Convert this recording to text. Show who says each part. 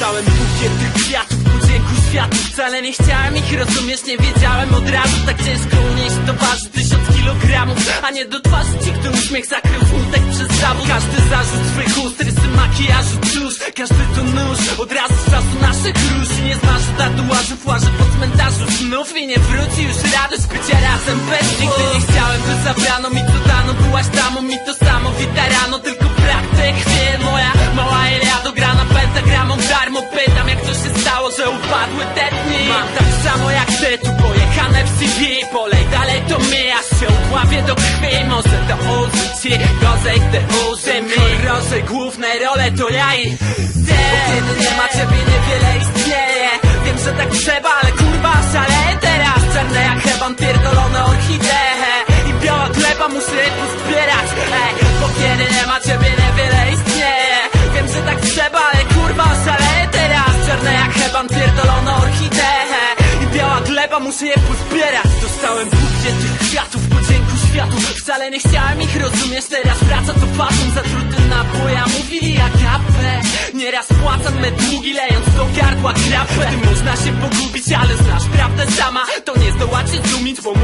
Speaker 1: Dostałem bukiet tych kwiatów po dzięku światu Wcale nie chciałem ich rozumieć, nie wiedziałem od razu. Tak ciężko unieść to waży tysiąc kilogramów A nie do twarzy ci, kto uśmiech zakrył smutek przez zawód. Każdy zarzut swych ust, rysy makijażu cóż Każdy to nóż, od razu z czasu naszych róż nie zmarzy tatuażów, łażę po cmentarzu. Znów I nie wróci już radość bycia razem bez nich Gdy nie chciałem, by zabrano mi co dano Byłaś damą mi to samo, ci gorzej, gdy uży mi Rożej główne role to ja i ty. Kiedy nie ma ciebie niewiele istnieje. Wiem, że tak trzeba, ale kurwa szaleję teraz. Czarne jak heban, pierdolone orchidee. I biała gleba, muszę je pozbierać Ej, bo kiedy nie ma ciebie niewiele istnieje. Wiem, że tak trzeba, ale kurwa szaleję teraz. Czarne jak heban, pierdolone orchidee. I biała gleba, muszę je pozbierać Dostałem bukiet tych kwiatów Wcale nie chciałem ich rozumieć, teraz wraca to patrzą Zatruty naboja, mówili jak apę Nieraz płacam me długi, lejąc do gardła krapę. Tym można się pogubić, ale znasz prawdę sama. To nie zdołacie zdumić, bo mój